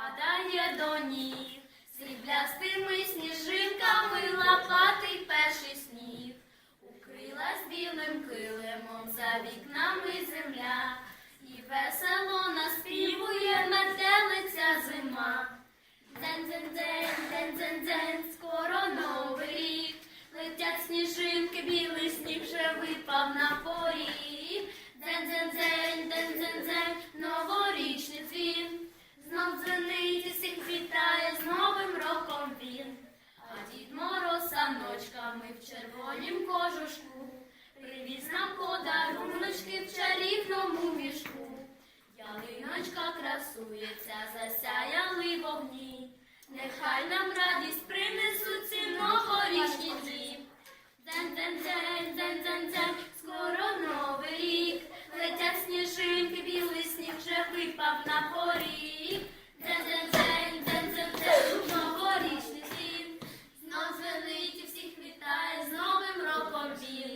Падає до ніг, сріблястими сніжинками лапатий перший сніг, укрилась білим килимом за вікнами земля, і весело наспівує метелиця зима. Дзен-дзен-дзен, дзен-дзен-дзен, скоро новий рік, летять сніжинки, білий сніг вже випав на поле. червонім кожушку, привіз нам подаруночки в чарівному мішку. Ялиночка красується, засяяли вогні. Нехай нам радість принесуть ці новорічні дні. Дзен-дзен-дзен, дзен-дзен-дзен, скоро новий рік. Летять сніжинки, білий сніг вже випав на поріг. be